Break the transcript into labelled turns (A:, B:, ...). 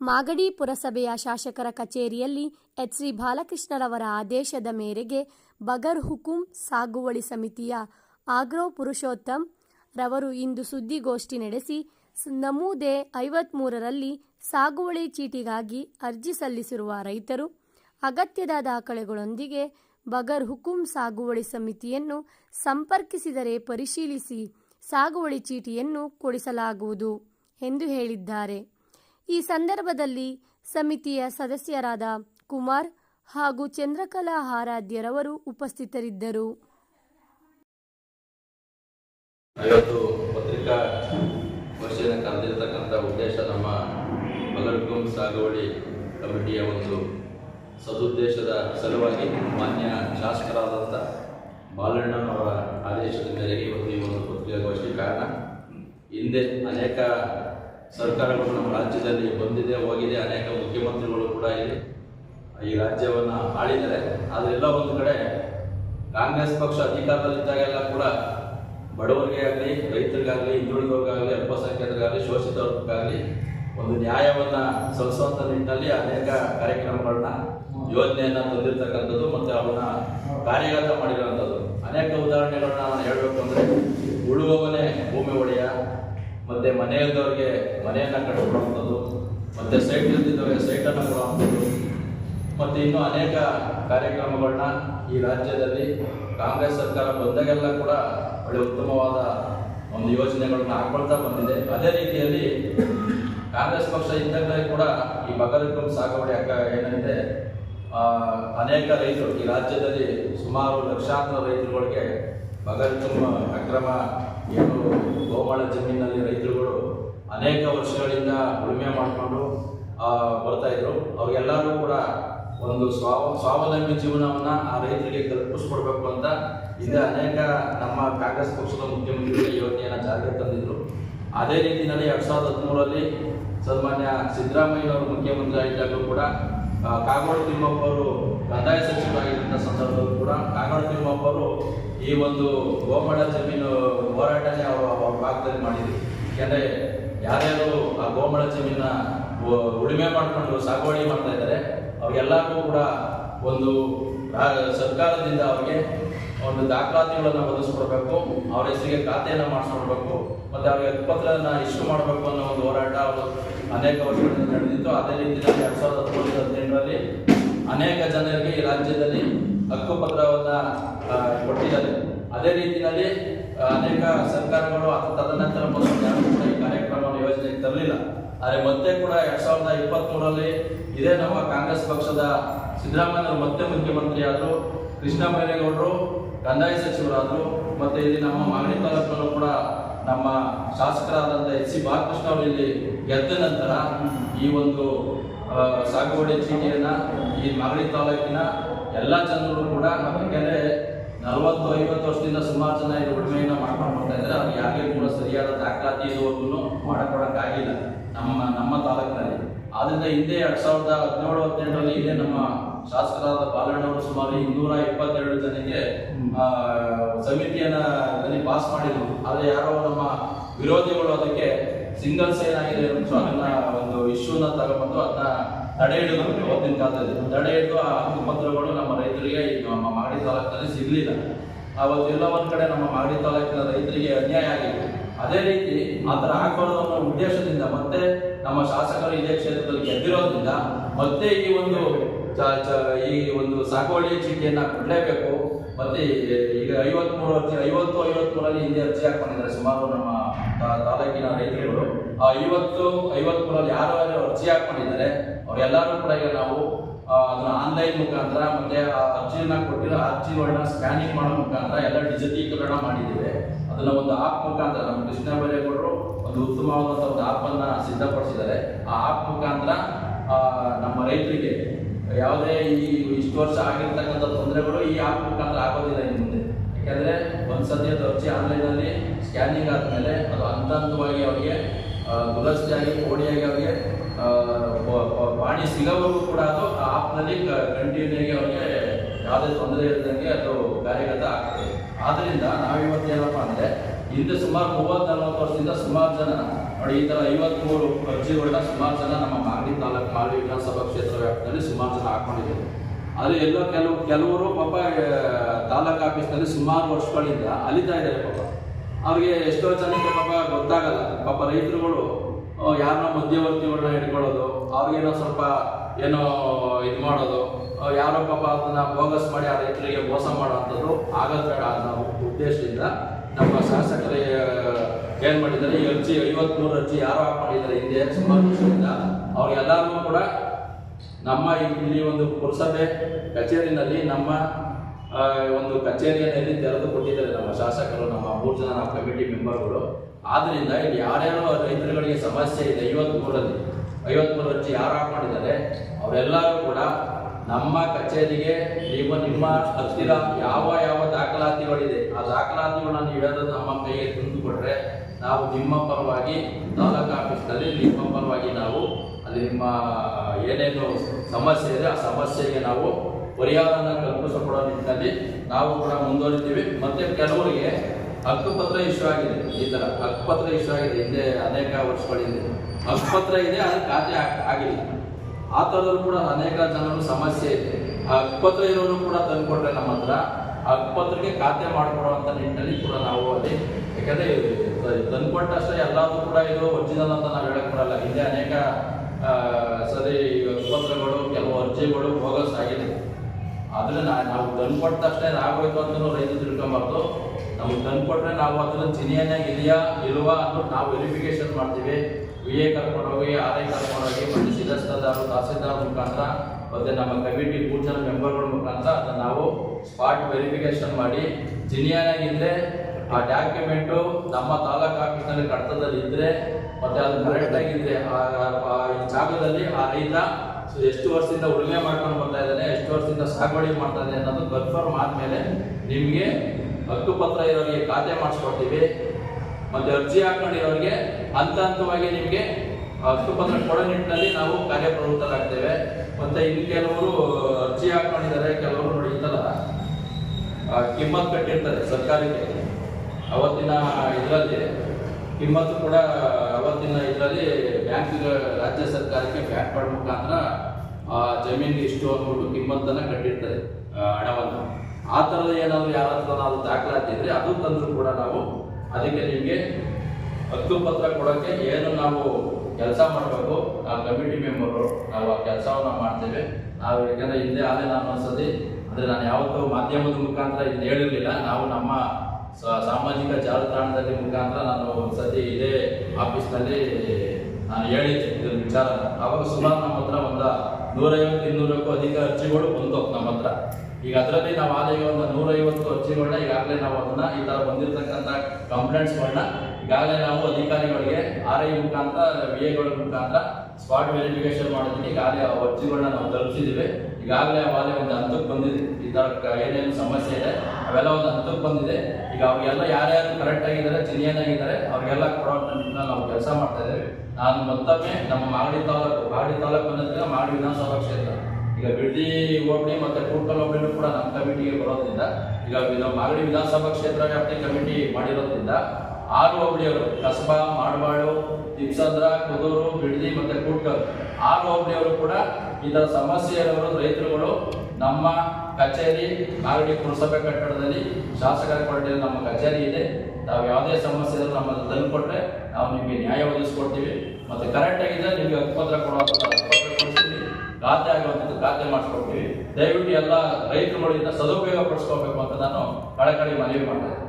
A: ಮಾಗಡಿ ಪುರಸಭೆಯ ಶಾಸಕರ ಕಚೇರಿಯಲ್ಲಿ ಎಚ್ ಸಿ ಬಾಲಕೃಷ್ಣರವರ ಆದೇಶದ ಮೇರೆಗೆ ಬಗರ್ ಹುಕುಂ ಸಾಗುವಳಿ ಸಮಿತಿಯ ಆಗ್ರೋ ಪುರುಷೋತ್ತಮ್ ರವರು ಇಂದು ಸುದ್ದಿಗೋಷ್ಠಿ ನಡೆಸಿ, ನಮೂದೆ ಐವತ್ಮೂರರಲ್ಲಿ ಸಾಗುವಳಿ ಚೀಟಿಗಾಗಿ ಅರ್ಜಿ ಸಲ್ಲಿಸಿರುವ ರೈತರು, ಅಗತ್ಯದ ದಾಖಲೆಗಳೊಂದಿಗೆ ಬಗರ್ ಹುಕುಂ ಸಾಗುವಳಿ ಸಮಿತಿಯನ್ನು ಸಂಪರ್ಕಿಸಿದರೆ ಪರಿಶೀಲಿಸಿ ಸಾಗುವಳಿ ಚೀಟಿಯನ್ನು ಕೊಡಿಸಲಾಗುವುದು ಎಂದು ಹೇಳಿದ್ದಾರೆ. ಈ ಸಂದರ್ಭದಲ್ಲಿ ಸಮಿತಿಯ ಸದಸ್ಯರಾದ ಕುಮಾರ್ ಹಾಗೂ ಚಂದ್ರಕಲಾ ಆರಾಧ್ಯರವರು ಉಪಸ್ಥಿತರಿದ್ದರು.
B: ಇವತ್ತು ಪತ್ರಿಕಾ ಗೋಷ್ಠಿಯನ್ನು ಕರೆದಿರ್ತಕ್ಕಂಥ ಉದ್ದೇಶ ನಮ್ಮ ಬಗರ್ಗುಂ ಸಾಗುವಳಿ ಕಮಿಟಿಯ ಒಂದು ಸದುದ್ದೇಶದ ಸಲುವಾಗಿ ಮಾನ್ಯ ಶಾಸಕರಾದಂಥ ಬಾಲಣ್ಣನವರ ಆದೇಶದ ಮೇರೆಗೆ ಇವತ್ತು ಈ ಒಂದು ಪತ್ರಿಕಾಗೋಷ್ಠಿ ಕಾರಣ. ಹಿಂದೆ ಅನೇಕ ಸರ್ಕಾರಗಳು ನಮ್ಮ ರಾಜ್ಯದಲ್ಲಿ ಬಂದಿದೆ, ಹೋಗಿದೆ, ಅನೇಕ ಮುಖ್ಯಮಂತ್ರಿಗಳು ಕೂಡ ಇಲ್ಲಿ ಈ ರಾಜ್ಯವನ್ನು ಆಳಿದ್ದಾರೆ. ಅದೆಲ್ಲ ಒಂದು ಕಡೆ ಕಾಂಗ್ರೆಸ್ ಪಕ್ಷ ಅಧಿಕಾರದಲ್ಲಿದ್ದಾಗೆಲ್ಲ ಕೂಡ ಬಡವರಿಗೆ ಆಗಲಿ, ರೈತರಿಗಾಗಲಿ, ಹಿಂದುಳಿದವ್ರಿಗಾಗಲಿ, ಅಲ್ಪಸಂಖ್ಯಾತರಿಗಾಗಲಿ, ಶೋಷಿತವ್ರಿಗಾಗಲಿ ಒಂದು ನ್ಯಾಯವನ್ನು ಸಲ್ಲಿಸುವಂಥ ನಿಟ್ಟಿನಲ್ಲಿ ಅನೇಕ ಕಾರ್ಯಕ್ರಮಗಳನ್ನ, ಯೋಜನೆಯನ್ನು ತಂದಿರ್ತಕ್ಕಂಥದ್ದು ಮತ್ತು ಅವನ್ನ ಕಾರ್ಯಗತ ಮಾಡಿರುವಂಥದ್ದು. ಅನೇಕ ಉದಾಹರಣೆಗಳನ್ನ ನಾನು ಹೇಳಬೇಕು ಅಂದರೆ ಉಳುವವನೇ ಭೂಮಿ ಒಡೆಯ. ಮತ್ತು ಮನೆ ಮನೆಯನ್ನ ಮನೆಯನ್ನು ಕಟ್ಟಿಕೊಡುವಂಥದ್ದು ಮತ್ತು ಸೈಟ್ ಇಲ್ದಿದ್ದವ್ರಿಗೆ ಸೈಟನ್ನು ಕೊಡುವಂಥದ್ದು, ಮತ್ತು ಇನ್ನೂ ಅನೇಕ ಕಾರ್ಯಕ್ರಮಗಳನ್ನ ಈ ರಾಜ್ಯದಲ್ಲಿ ಕಾಂಗ್ರೆಸ್ ಸರ್ಕಾರ ಬಂದಾಗೆಲ್ಲ ಕೂಡ ಒಳ್ಳೆ ಉತ್ತಮವಾದ ಒಂದು ಯೋಜನೆಗಳನ್ನ ಹಾಕೊಳ್ತಾ ಬಂದಿದೆ. ಅದೇ ರೀತಿಯಲ್ಲಿ ಕಾಂಗ್ರೆಸ್ ಪಕ್ಷ ಇದ್ದಾಗಲೇ ಕೂಡ ಈ ಬಗರಿಕಂ ಸಾಗುವಳಿ ಅಕ್ಕ ಏನಿದೆ ಅನೇಕ ರೈತರು ಈ ರಾಜ್ಯದಲ್ಲಿ ಸುಮಾರು ಲಕ್ಷಾಂತರ ರೈತರುಗಳಿಗೆ ಬಗರಿಕಂ ಅಕ್ರಮ ಏನು ಗೋಮಾಳ ಜಮೀನಲ್ಲಿ ರೈತರುಗಳು ಅನೇಕ ವರ್ಷಗಳಿಂದ ಉಳುಮೆ ಮಾಡಿಕೊಂಡು ಬರ್ತಾ ಇದ್ರು. ಅವ್ರಿಗೆಲ್ಲರೂ ಕೂಡ ಒಂದು ಸ್ವಾವ, ಸ್ವಾವಲಂಬಿ ಜೀವನವನ್ನು ಆ ರೈತರಿಗೆ ಕಲ್ಪಿಸ್ಕೊಡ್ಬೇಕು ಅಂತ ಇದೇ ಅನೇಕ ನಮ್ಮ ಕಾಂಗ್ರೆಸ್ ಪಕ್ಷದ ಮುಖ್ಯಮಂತ್ರಿಗಳ ಯೋಜನೆಯನ್ನು ಜಾರಿಗೆ ತಂದಿದ್ರು. ಅದೇ ರೀತಿಯಲ್ಲಿ ಎರಡು ಸಾವಿರದ ಹದಿಮೂರರಲ್ಲಿ ಸನ್ಮಾನ್ಯ ಸಿದ್ದರಾಮಯ್ಯನವರು ಮುಖ್ಯಮಂತ್ರಿ ಆಗಿದ್ದಾಗಲೂ ಕೂಡ ಕಾಗೋಡು ತಿಮ್ಮಪ್ಪ ಅವರು ಕಂದಾಯ ಸಚಿವರಾಗಿದ್ದಂಥ ಸಂದರ್ಭದಲ್ಲೂ ಕೂಡ ಕಾಗೋಡು ತಿಮ್ಮಪ್ಪ ಅವರು ಈ ಒಂದು ಗೋಮಾಳ ಜಮೀನು ಹೋರಾಟನೇ ಅವರು ಅವ್ರ ಭಾಗದಲ್ಲಿ ಮಾಡಿದ್ರು. ಯಾಕೆಂದರೆ ಯಾರ್ಯಾರು ಆ ಗೋಮಾಳ ಜಮೀನ ಉಳುಮೆ ಮಾಡ್ಕೊಂಡು ಸಾಗುವಳಿ ಮಾಡ್ತಾ ಇದ್ದಾರೆ, ಅವ್ರಿಗೆಲ್ಲರಿಗೂ ಕೂಡ ಒಂದು ಸರ್ಕಾರದಿಂದ ಅವರಿಗೆ ಒಂದು ದಾಖಲಾತಿಗಳನ್ನು ಒದಗಿಸ್ಕೊಡ್ಬೇಕು, ಅವರ ಹೆಸರಿಗೆ ಖಾತೆಯನ್ನು ಮಾಡಿಸ್ಕೊಡ್ಬೇಕು, ಮತ್ತೆ ಅವರಿಗೆ ಹಕ್ಕುಪತ್ರನ ಇಶ್ಯೂ ಮಾಡಬೇಕು ಅನ್ನೋ ಒಂದು ಹೋರಾಟ ಅನೇಕ ವರ್ಷಗಳಿಂದ ನಡೆದಿತ್ತು. ಅದೇ ರೀತಿಯಲ್ಲಿ ಎರಡು ಸಾವಿರದ ಹತ್ತೊಂಬತ್ತು ಹದಿನೆಂಟರಲ್ಲಿ ಅನೇಕ ಜನರಿಗೆ ಈ ರಾಜ್ಯದಲ್ಲಿ ಹಕ್ಕುಪತ್ರವನ್ನ ಕೊಟ್ಟಿದ್ದಾರೆ. ಅದೇ ರೀತಿಯಲ್ಲಿ ಅನೇಕ ಸರ್ಕಾರಗಳು ತದನಂತರ ಕೂಡ ಈ ಕಾರ್ಯಕ್ರಮವನ್ನು ಯೋಜನೆಗೆ ತರಲಿಲ್ಲ. ಆದರೆ ಮತ್ತೆ ಕೂಡ ಎರಡ್ ಸಾವಿರದ ಇಪ್ಪತ್ಮೂರರಲ್ಲಿ ಇದೇ ನಮ್ಮ ಕಾಂಗ್ರೆಸ್ ಪಕ್ಷದ ಸಿದ್ದರಾಮಯ್ಯ ಮತ್ತೆ ಮುಖ್ಯಮಂತ್ರಿ ಆದರು ಕೃಷ್ಣ ಬೈರೇಗೌಡರು, ಕಂದಾಯ ಸಚಿವರಾದರು, ಮತ್ತು ಇಲ್ಲಿ ನಮ್ಮ ಮಾಗಡಿ ತಾಲೂಕಲ್ಲೂ ಕೂಡ ನಮ್ಮ ಶಾಸಕರಾದಂಥ ಎಚ್ ಸಿ ಬಾಲಕೃಷ್ಣ ಅವರು ಇಲ್ಲಿ ಗೆದ್ದ ನಂತರ ಈ ಒಂದು ಸಾಗುವಳಿ ಚೀಟಿಯನ್ನು ಈ ಮಾಗಡಿ ತಾಲೂಕಿನ ಎಲ್ಲ ಜನರು ಕೂಡ ಯಾಕೆಂದರೆ ನಲವತ್ತು, ಐವತ್ತು ವರ್ಷದಿಂದ ಸುಮಾರು ಜನ ಇದು ಉಳುಮೆಯನ್ನ ಮಾಡ್ಕೊಂಡು ಬರ್ತಾ ಇದ್ದಾರೆ. ಅವ್ರು ಯಾರಿಗೂ ಕೂಡ ಸರಿಯಾದ ದಾಖಲಾತಿ ಇದುವರೆಗೂ ಮಾಡಿಕೊಡೋಕ್ಕಾಗಿಲ್ಲ ನಮ್ಮ ನಮ್ಮ ತಾಲೂಕಿನಲ್ಲಿ. ಆದ್ದರಿಂದ ಹಿಂದೆ ಎರಡು ಸಾವಿರದ ಹದಿನೇಳು, ಹದಿನೆಂಟರಲ್ಲಿ ಇದೇ ನಮ್ಮ ಶಾಸಕರಾದ ಬಾಲಣ್ಣವರು ಸುಮಾರು ಇನ್ನೂರ ಇಪ್ಪತ್ತೆರಡು ಜನಕ್ಕೆ ಆ, ಸಮಿತಿಯನ್ನ ಪಾಸ್ ಮಾಡಿದ್ರು. ಆದ್ರೆ ಯಾರೋ ನಮ್ಮ ವಿರೋಧಿಗಳು ಅದಕ್ಕೆ ಸಿಂಗಲ್ಸ್ ಏನಾಗಿದೆ ಅಂತ ಅದನ್ನ ಒಂದು ಇಶ್ಯೂನ ತಗೊಂಡ್ಬಂದು ಅದನ್ನ ತಡೆ ಹಿಡಿದ್ರು ಅವತ್ತಿನ ಕಾಲದಲ್ಲಿ. ತಡೆ ಹಿಡಿದು ಆ ಹಕ್ಕುಪತ್ರಗಳು ನಮ್ಮ ರೈತರಿಗೆ ನಮ್ಮ ಮಾಗಡಿ ತಾಲೂಕಿನಲ್ಲಿ ಸಿಗ್ಲಿಲ್ಲ. ಅವತ್ತು ಎಲ್ಲ ಒಂದ್ ಕಡೆ ನಮ್ಮ ಮಾಗಡಿ ತಾಲೂಕಿನ ರೈತರಿಗೆ ಅನ್ಯಾಯ ಆಗಿದೆ ಅದೇ ರೀತಿ ಆ ಥರ ಆಗಬಾರ್ದು ಅನ್ನೋ ಉದ್ದೇಶದಿಂದ ಮತ್ತೆ ನಮ್ಮ ಶಾಸಕರು ಇದೇ ಕ್ಷೇತ್ರದಲ್ಲಿ ಗೆದ್ದಿರೋದ್ರಿಂದ ಮತ್ತೆ ಈ ಒಂದು ಈ ಒಂದು ಸಾಗುವಳಿ ಚೀಟಿಯನ್ನ ಕೊಡಲೇಬೇಕು. ಮತ್ತು ಈಗ ಐವತ್ಮೂರು ಅರ್ಜಿ, ಐವತ್ತು, ಐವತ್ಮೂರಲ್ಲಿ ಹಿಂದೆ ಅರ್ಜಿ ಹಾಕೊಂಡಿದ್ದಾರೆ ಸುಮಾರು ನಮ್ಮ ತಾಲೂಕಿನ ರೈತರುಗಳು. ಆ ಐವತ್ತು, ಐವತ್ಮೂರಲ್ಲಿ ಯಾರು ಯಾರು ಅರ್ಜಿ ಹಾಕೊಂಡಿದ್ದಾರೆ ಅವರೆಲ್ಲರೂ ಕೂಡ ಈಗ ನಾವು ಅದನ್ನು ಆನ್ಲೈನ್ ಮುಖಾಂತರ ಮತ್ತೆ ಆ ಅರ್ಜಿಯನ್ನ ಕೊಟ್ಟಿರೋ ಅರ್ಜಿಗಳನ್ನ ಸ್ಕ್ಯಾನಿಂಗ್ ಮಾಡೋ ಮುಖಾಂತರ ಎಲ್ಲ ಡಿಜಿಟೀಕರಣ ಮಾಡಿದ್ದೇವೆ. ಅದನ್ನ ಒಂದು ಆಪ್ ಮುಖಾಂತರ ನಮ್ಮ ಕೃಷ್ಣ ಬೈರೇಗೌಡರು ಒಂದು ಉತ್ತಮವಾದಂಥ ಒಂದು ಆಪ್ ಅನ್ನ ಸಿದ್ಧಪಡಿಸಿದ್ದಾರೆ. ಆ ಆಪ್ ಮುಖಾಂತರ ನಮ್ಮ ರೈತರಿಗೆ ಯಾವುದೇ ಈ ಇಷ್ಟು ವರ್ಷ ಆಗಿರ್ತಕ್ಕಂಥ ತೊಂದರೆಗಳು ಈ ಆ್ಯಪ್ ಮುಖಾಂತರ ಆಗೋದಿಲ್ಲ ಇನ್ನು ಮುಂದೆ. ಯಾಕೆಂದರೆ ಒಂದು ಸದ್ಯ ಅರ್ಜಿ ಆನ್ಲೈನಲ್ಲಿ ಸ್ಕ್ಯಾನಿಂಗ್ ಆದಮೇಲೆ ಅದು ಹಂತ ಹಂತವಾಗಿ ಅವರಿಗೆ ದುರಸ್ತಿಯಾಗಿ ಕೋಡಿಯಾಗಿ ಅವರಿಗೆ ಪಾಣಿ ಸಿಗೋವರೆಗೂ ಕೂಡ ಅದು ಆ ಆಪ್ನಲ್ಲಿ ಕಂಟಿನ್ಯೂ ಆಗಿ ಅವರಿಗೆ ಯಾವುದೇ ತೊಂದರೆ ಇಲ್ಲದಂಗೆ ಅದು ಕಾರ್ಯಗತ ಆಗ್ತದೆ. ಆದ್ದರಿಂದ ನಾವಿವತ್ತು ಏನಪ್ಪ ಅಂದರೆ, ಹಿಂದೆ ಸುಮಾರು ಮೂವತ್ತು ನಲವತ್ತು ವರ್ಷದಿಂದ ಸುಮಾರು ಜನ ಈ ತರ ಐವತ್ಮೂರು ಅರ್ಜಿಗಳನ್ನ ಸುಮಾರು ಜನ ನಮ್ಮ ಮಾಗಡಿ ತಾಲೂಕು ಮಾಗಡಿ ವಿಧಾನಸಭಾ ಕ್ಷೇತ್ರ ವ್ಯಾಪ್ತಿಯಲ್ಲಿ ಸುಮಾರು ಜನ ಹಾಕೊಂಡಿದ್ದಾರೆ. ಅಲ್ಲಿ ಎಲ್ಲೋ ಕೆಲವು ಕೆಲವರು ಪಾಪ ತಾಲೂಕ್ ಆಫೀಸ್ನಲ್ಲಿ ಸುಮಾರು ವರ್ಷಗಳಿಂದ ಅಲಿತಾ ಇದ್ದಾರೆ ಪಾಪ. ಅವ್ರಿಗೆ ಎಷ್ಟೋ ಜನಕ್ಕೆ ಪಾಪ ಗೊತ್ತಾಗಲ್ಲ. ಪಾಪ ರೈತರುಗಳು ಯಾರನ್ನ ಮಧ್ಯವರ್ತಿಗಳನ್ನ ಹಿಡ್ಕೊಳ್ಳೋದು, ಅವ್ರಿಗೇನೋ ಸ್ವಲ್ಪ ಏನೋ ಇದು ಮಾಡೋದು ಯಾರೋ ಪಾಪ ಅದನ್ನ ಬೋಗಸ್ ಮಾಡಿ ಆ ರೈತರಿಗೆ ಮೋಸ ಮಾಡುವಂಥದ್ದು ಬೇಡ ಅನ್ನೋ ಉದ್ದೇಶದಿಂದ ನಮ್ಮ ಶಾಸಕರು ಏನ್ ಮಾಡಿದ್ದಾರೆ? ಈ ಅರ್ಜಿ, ಐವತ್ಮೂರು ಅರ್ಜಿ ಯಾರು ಮಾಡಿದ್ದಾರೆ. ಹಿಂದೆ ಸುಮಾರು ವರ್ಷದಿಂದ ಅವ್ರಿಗೆಲ್ಲರಿಗೂ ಕೂಡ ನಮ್ಮ ಇಲ್ಲಿ ಒಂದು ಪುರಸಭೆ ಕಚೇರಿನಲ್ಲಿ ನಮ್ಮ ಒಂದು ಕಚೇರಿಯಲ್ಲಿ ತೆರೆದುಕೊಟ್ಟಿದ್ದಾರೆ ನಮ್ಮ ಶಾಸಕರು, ನಮ್ಮ ಮೂರು ಜನ, ನಮ್ಮ ಕಮಿಟಿ ಮೆಂಬರ್ಗಳು ಆದ್ರಿಂದ ಇಲ್ಲಿ ಯಾರ್ಯಾರು ರೈತರುಗಳಿಗೆ ಸಮಸ್ಯೆ ಇದೆ ಐವತ್ಮೂರಲ್ಲಿ, ಐವತ್ಮೂರು ಅರ್ಜಿ ಯಾರು ಮಾಡಿದ್ದಾರೆ, ಅವರೆಲ್ಲರೂ ಕೂಡ ನಮ್ಮ ಕಚೇರಿಗೆ ನೀವು ನಿಮ್ಮ ಹತ್ತಿರ ಯಾವ ಯಾವ ದಾಖಲಾತಿಗಳಿದೆ, ಆ ದಾಖಲಾತಿಗಳನ್ನ ನೀವು ಹೇಳೋದು ನಮ್ಮ ಕೈಗೆ ತಂದು ಕೊಟ್ರೆ ನಾವು ನಿಮ್ಮ ಪರವಾಗಿ ತಾಲೂಕು ಆಫೀಸ್ನಲ್ಲಿ ನಿಮ್ಮ ಪರವಾಗಿ ನಾವು ಅಲ್ಲಿ ನಿಮ್ಮ ಏನೇನು ಸಮಸ್ಯೆ ಇದೆ ಆ ಸಮಸ್ಯೆಗೆ ನಾವು ಪರಿಹಾರನ ಕಲ್ಪಿಸಿಕೊಡೋ ನಿಟ್ಟಿನಲ್ಲಿ ನಾವು ಕೂಡ ಮುಂದುವರಿತೀವಿ. ಮತ್ತೆ ಕೆಲವರಿಗೆ ಹಕ್ಕುಪತ್ರ ಇಶ್ಯೂ ಆಗಿದೆ. ಈ ಥರ ಹಕ್ಕುಪತ್ರ ಇಶ್ಯೂ ಆಗಿದೆ. ಹಿಂದೆ ಅನೇಕ ವರ್ಷಗಳಿಂದ ಹಕ್ಕುಪತ್ರ ಇದೆ, ಅದು ಖಾತೆ ಆಗ್- ಆಗಿಲ್ಲ. ಆ ಥರದಲ್ಲೂ ಕೂಡ ಅನೇಕ ಜನರು ಸಮಸ್ಯೆ ಇದೆ. ಆ ಹಕ್ಕುಪತ್ರ ಇರೋರು ಕೂಡ ತಂದುಕೊಟ್ರೆ ನಮ್ಮ ಹತ್ರ ಹಕ್ಕುಪತ್ರಕ್ಕೆ ಖಾತೆ ಮಾಡಿಕೊಡುವಂಥ ನಿಟ್ಟಿನಲ್ಲಿ ಕೂಡ ನಾವು ಅಲ್ಲಿ ಯಾಕಂದ್ರೆ ತಂದುಕೊಟ್ಟಷ್ಟೇ ಎಲ್ಲದೂ ಕೂಡ ಇದು ಒರಿಜಿನಲ್ ಅಂತ ನಾವು ಹೇಳಕ್ ಬರಲ್ಲ. ಹಿಂದೆ ಅನೇಕ ಸರಿ ಹಕ್ಕುಪತ್ರಗಳು ಕೆಲವು ಅರ್ಜಿಗಳು ಬೋಗಸ್ ಆಗಿದೆ. ಆದ್ರೆ ನಾವು ತಂದ್ಕೊಟ್ಟ ತಕ್ಷಣ ಆಗೋಯ್ತು ಅಂತ ರೈತ ತಿಳ್ಕೊಂಬಾರ್ದು. ನಮ್ಗೆ ತಂದ್ಕೊಟ್ರೆ ನಾವು ಅದನ್ನ ಚಿನಿಯನ್ನಾಗ ಇದೆಯಾ ಇಲ್ವಾ ಅನ್ನೋ ನಾವು ವೆರಿಫಿಕೇಶನ್ ಮಾಡ್ತೀವಿ. ವಿ ಎ ಕರ್ಕೊಂಡೋಗಿ, ಆರ್ ಐ ಕರ್ಕೊಂಡೋಗಿ, ಮತ್ತೆ ಸಿದಸ್ತಾರು ತಹಸೀಲ್ದಾರ್ ಮುಖಾಂತರ, ಮತ್ತೆ ನಮ್ಮ ಕಮಿಟಿ ಜನ ಮೆಂಬರ್ಗಳ ಮುಖಾಂತರ ಅದನ್ನ ನಾವು ಸ್ಪಾಟ್ ವೆರಿಫಿಕೇಶನ್ ಮಾಡಿ ಜಿನಿಯಾನಾಗಿದ್ರೆ ಆ ಡಾಕ್ಯುಮೆಂಟು ನಮ್ಮ ತಾಲೂಕು ಆಫೀಸ್ನಲ್ಲಿ ಕಡತದಲ್ಲಿ ಇದ್ರೆ, ಮತ್ತೆ ಅದು ಕರೆಕ್ಟ್ ಆಗಿದ್ರೆ ಆ ಜಾಗದಲ್ಲಿ ಆ ರೈತ ಎಷ್ಟು ವರ್ಷದಿಂದ ಉಳುಮೆ ಮಾಡ್ಕೊಂಡು ಬರ್ತಾ ಇದ್ದಾನೆ, ಎಷ್ಟು ವರ್ಷದಿಂದ ಸಾಗುವಳಿ ಮಾಡ್ತಾ ಇದ್ದಾನೆ ಅನ್ನೋದು ಕನ್ಫರ್ಮ್ ಆದ್ಮೇಲೆ ನಿಮಗೆ ಹಕ್ಕುಪತ್ರ ಇರೋರಿಗೆ ಖಾತೆ ಮಾಡಿಸ್ಕೊಡ್ತೀವಿ. ಮತ್ತೆ ಅರ್ಜಿ ಹಾಕೊಂಡಿರೋರಿಗೆ ಹಂತ ಹಂತವಾಗಿ ನಿಮಗೆ ಹಕ್ಕುಪತ್ರ ಕೊಡೋ ನಿಟ್ಟಿನಲ್ಲಿ ನಾವು ಕಾರ್ಯಪ್ರವೃತ್ತರಾಗ್ತೇವೆ. ಮತ್ತೆ ಇನ್ನು ಕೆಲವರು ಅರ್ಜಿ ಹಾಕೊಂಡಿದ್ದಾರೆ ಕೆಲವರು ನೋಡಿ ಆ, ಕಿಮ್ಮತ್ ಕಟ್ಟಿರ್ತಾರೆ ಸರ್ಕಾರಕ್ಕೆ. ಅವತ್ತಿನ ಇದರಲ್ಲಿ ಕಿಮ್ಮತ್ತು ಕೂಡ ಅವತ್ತಿನ ಇದರಲ್ಲಿ ಬ್ಯಾಂಕ್ ರಾಜ್ಯ ಸರ್ಕಾರಕ್ಕೆ ಬ್ಯಾಂಕ್ಗಳ ಮುಖಾಂತರ ಆ ಜಮೀನಿಗೆ ಇಷ್ಟು ಅಂದ್ಬಿಟ್ಟು ಕಿಮ್ಮತ್ತನ್ನ ಕಟ್ಟಿರ್ತಾರೆ ಹಣವನ್ನು. ಆ ಥರದ ಏನಾದರೂ ಯಾರ ಹತ್ರ ನಾವು ದಾಖಲಾತಿ ಇದ್ರೆ ಅದು ತಂದರೂ ಕೂಡ ನಾವು ಅದಕ್ಕೆ ನಿಮಗೆ ಹಕ್ಕುಪತ್ರ ಕೊಡೋಕ್ಕೆ ಏನು ನಾವು ಕೆಲಸ ಮಾಡಬೇಕು ಆ ಕಮಿಟಿ ಮೆಂಬರು ನಾವು ಆ ಕೆಲಸವನ್ನು ಮಾಡ್ತೇವೆ. ನಾವು ಯಾಕಂದರೆ ಹಿಂದೆ ಆದರೆ ನಾನು ಒಂದ್ಸತಿ ಅಂದರೆ ನಾನು ಯಾವತ್ತೂ ಮಾಧ್ಯಮದ ಮುಖಾಂತರ ಇದು ಹೇಳಿರಲಿಲ್ಲ. ನಾವು ನಮ್ಮ ಸಾಮಾಜಿಕ ಜಾಲತಾಣದಲ್ಲಿ ಮುಖಾಂತರ ನಾನು ಒಂದ್ಸತಿ ಇದೇ ಆಫೀಸ್ನಲ್ಲಿ ನಾನು ಹೇಳಿದ್ದೆ ಇದ್ರ ವಿಚಾರ. ಅವಾಗ ಸುಮಾರು ನಮ್ಮ ಹತ್ರ ಒಂದು ನೂರೈವತ್ತು, ಇನ್ನೂರಕ್ಕೂ ಅಧಿಕ ಅರ್ಜಿಗಳು ಬಂತು ನಮ್ಮ ಹತ್ರ. ಈಗ ಅದರಲ್ಲಿ ನಾವು ಆದಾಯ ಒಂದು ನೂರೈವತ್ತು ಅರ್ಜಿಗಳನ್ನ ಈಗಾಗಲೇ ನಾವು ಅದನ್ನ ಈ ಥರ ಬಂದಿರತಕ್ಕಂಥ ಕಂಪ್ಲೇಂಟ್ಸ್ಗಳನ್ನ ಈಗಾಗಲೇ ನಾವು ಅಧಿಕಾರಿಗಳಿಗೆ ಆರ್ ಐ ಮುಖಾಂತರ ವಿ ಎಗಳ ಮುಖಾಂತರ ಸ್ಪಾಟ್ ವೆರಿಫಿಕೇಶನ್ ಮಾಡೋದಕ್ಕೆ ಈಗಾಗಲೇ ಅರ್ಜಿಗಳನ್ನ ನಾವು ತಲುಪಿಸಿದ್ದೀವಿ. ಈಗಾಗಲೇ ಅವಾಗಲೇ ಒಂದು ಹಂತಕ್ಕೆ ಬಂದಿದೆ. ಈ ಥರ ಏನೇನು ಸಮಸ್ಯೆ ಇದೆ, ಅವೆಲ್ಲ ಒಂದು ಹಂತಕ್ಕೆ ಬಂದಿದೆ. ಈಗ ಅವ್ರಿಗೆಲ್ಲ ಯಾರ್ಯಾರು ಕರೆಕ್ಟ್ ಆಗಿದ್ದಾರೆ ಜಿನಿಯನ್ ಆಗಿದ್ದಾರೆ, ಅವ್ರಿಗೆಲ್ಲ ಕೊಡೋ ನಾವು ಕೆಲಸ ಮಾಡ್ತಾ ಇದ್ದೇವೆ. ನಾನು ಮತ್ತೊಮ್ಮೆ ನಮ್ಮ ಮಾಗಡಿ ತಾಲೂಕು ಮಾಗಡಿ ತಾಲೂಕು ಅನ್ನೋದ್ರೆ ಮಾಗಡಿ ವಿಧಾನಸಭಾ ಕ್ಷೇತ್ರ. ಈಗ ಬಿಡ್ದಿ ಹೋಬಳಿ ಮತ್ತು ಕೂಟಲ್ ಹೋಬಳಿನೂ ಕೂಡ ನಮ್ಮ ಕಮಿಟಿಗೆ ಬರೋದ್ರಿಂದ, ಈಗ ನಾವು ಮಾಗಡಿ ವಿಧಾನಸಭಾ ಕ್ಷೇತ್ರ ವ್ಯಾಪ್ತಿ ಕಮಿಟಿ ಮಾಡಿರೋದ್ರಿಂದ ಆರು ಹೋಬಳಿಯವರು ಕಸಬಾ, ಮಾಡಬಾಳು, ತಿಪ್ಸಂದ್ರ, ಕುದೂರು, ಬಿಡದಿ ಮತ್ತೆ ಕೂಡ್ಕಲ್ ಆರು ಹೋಬಳಿಯವರು ಕೂಡ ಇದರ ಸಮಸ್ಯೆಯವರು ರೈತರುಗಳು ನಮ್ಮ ಕಚೇರಿ, ಮಾಗಡಿ ಪುರಸಭೆ ಕಟ್ಟಡದಲ್ಲಿ ಶಾಸಕರ ಕೊರಟೆಯಲ್ಲಿ ನಮ್ಮ ಕಚೇರಿ ಇದೆ. ನಾವು ಯಾವುದೇ ಸಮಸ್ಯೆ ಇದ್ರೂ ನಮ್ಮಲ್ಲಿ ತಂದು ಕೊಟ್ರೆ ನಾವು ನಿಮಗೆ ನ್ಯಾಯ ಒದಗಿಸ್ಕೊಡ್ತೀವಿ. ಮತ್ತು ಕರೆಕ್ಟ್ ಆಗಿದ್ರೆ ನಿಮಗೆ ಹಕ್ಕುಪತ್ರ ಕೊಡುವಂಥ ಖಾತೆ ಆಗುವಂಥದ್ದು ಖಾತೆ ಮಾಡಿಸ್ಕೊಡ್ತೀವಿ. ದಯವಿಟ್ಟು ಎಲ್ಲ ರೈತರುಗಳಿಂದ ಸದುಪಯೋಗ ಪಡಿಸ್ಕೋಬೇಕು ಅಂತ ನಾನು ಕಳಕಳಿ ಮನವಿ ಮಾಡ್ತೇನೆ.